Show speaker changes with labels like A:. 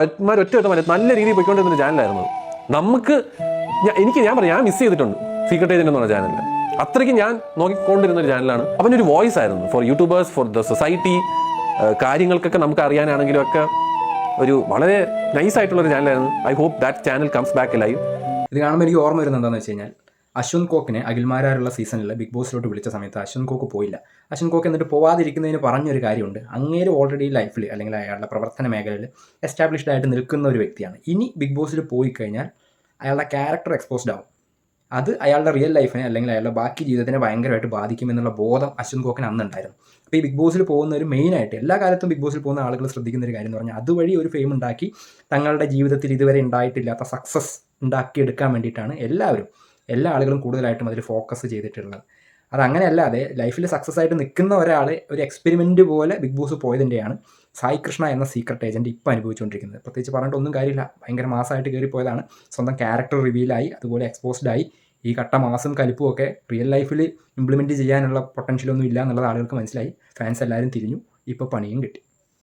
A: ഒറ്റ ഒറ്റ നല്ല രീതിയിൽ പോയിക്കൊണ്ടിരുന്ന ഒരു ചാനലായിരുന്നു. നമുക്ക് എനിക്ക് ഞാൻ പറയാം ഞാൻ മിസ് ചെയ്തിട്ടുണ്ട് സീക്രട്ട് ഏജന്റ് എന്ന് പറഞ്ഞ ചാനലിൽ അത്രയ്ക്ക് ഞാൻ നോക്കിക്കൊണ്ടിരുന്ന ഒരു ചാനലാണ് അവനൊരു വോയിസ് ആയിരുന്നു for YouTubers for the society കാര്യങ്ങൾക്കൊക്കെ നമുക്ക് അറിയാനാണെങ്കിലും ഒക്കെ ഒരു വളരെ നൈസ് ആയിട്ടുള്ള ഒരു ചാനലായിരുന്നു I hope that channel comes back live
B: ഇത് കാണുമ്പോൾ എനിക്ക് ഓർമ്മ വരുന്നത് എന്താണെന്ന് വെച്ച് കഴിഞ്ഞാൽ അശ്വന്ത് കോക്കിനെ അഖിൽമാരാരുള്ള സീസണിൽ ബിഗ് ബോസിലോട്ട് വിളിച്ച സമയത്ത് അശ്വന്ത് കോക്ക് പോയില്ല. അശ്വന്ത് കോക്ക് എന്നിട്ട് പോവാതിരിക്കുന്നതിന് പറഞ്ഞൊരു കാര്യമുണ്ട്. അങ്ങേര് ഓൾറെഡി ലൈഫിൽ അല്ലെങ്കിൽ അയാളുടെ പ്രവർത്തന മേഖലയിൽ എസ്റ്റാബ്ലിഷ്ഡ് ആയിട്ട് നിൽക്കുന്ന ഒരു വ്യക്തിയാണ്. ഇനി ബിഗ് ബോസിൽ പോയി കഴിഞ്ഞാൽ അയാളുടെ ക്യാരക്ടർ എക്സ്പോസ്ഡ് ആവും. അത് അയാളുടെ റിയൽ ലൈഫിനെ അല്ലെങ്കിൽ അയാളുടെ ബാക്കി ജീവിതത്തിനെ ഭയങ്കരമായിട്ട് ബാധിക്കുമെന്നുള്ള ബോധം അശ്വന്ത് കോക്കിന് അന്നുണ്ടായിരുന്നു. അപ്പോൾ ഈ ബിഗ് ബോസിൽ പോകുന്ന ഒരു മെയിനായിട്ട് എല്ലാ കാലത്തും ബിഗ് ബോസിൽ പോകുന്ന ആളുകൾ ശ്രദ്ധിക്കുന്ന ഒരു കാര്യം എന്ന് പറഞ്ഞാൽ അതുവഴി ഒരു ഫെയിം ഉണ്ടാക്കി തങ്ങളുടെ ജീവിതത്തിൽ ഇതുവരെ ഉണ്ടായിട്ടില്ലാത്ത സക്സസ് ഉണ്ടാക്കിയെടുക്കാൻ വേണ്ടിയിട്ടാണ് എല്ലാവരും എല്ലാ ആളുകളും കൂടുതലായിട്ടും അതിൽ ഫോക്കസ് ചെയ്തിട്ടുള്ളത്. അത് അങ്ങനെയല്ലാതെ ലൈഫിൽ സക്സസ് ആയിട്ട് നിൽക്കുന്ന ഒരാൾ ഒരു എക്സ്പെരിമെന്റ് പോലെ ബിഗ് ബോസ് പോയതിന്റെയാണ് സായി കൃഷ്ണ എന്ന സീക്രട്ട് ഏജന്റ് ഇപ്പോൾ അനുഭവിച്ചുകൊണ്ടിരിക്കുന്നത്. പ്രത്യേകിച്ച് പറഞ്ഞിട്ട് ഒന്നും കാര്യമില്ല. ഭയങ്കര മാസമായിട്ട് കയറിപ്പോയതാണ് സ്വന്തം ക്യാരക്ടർ റിവീലായി അതുപോലെ എക്സ്പോസ്ഡ് ആയി. ഈ കട്ട മാസം കലിപ്പും ഒക്കെ റിയൽ ലൈഫിൽ ഇംപ്ലിമെന്റ് ചെയ്യാനുള്ള പൊട്ടൻഷ്യലൊന്നും ഇല്ല എന്നുള്ളത് ആളുകൾക്ക് മനസ്സിലായി. ഫാൻസ് എല്ലാവരും തിരിഞ്ഞു. ഇപ്പോൾ പണിയും കിട്ടി.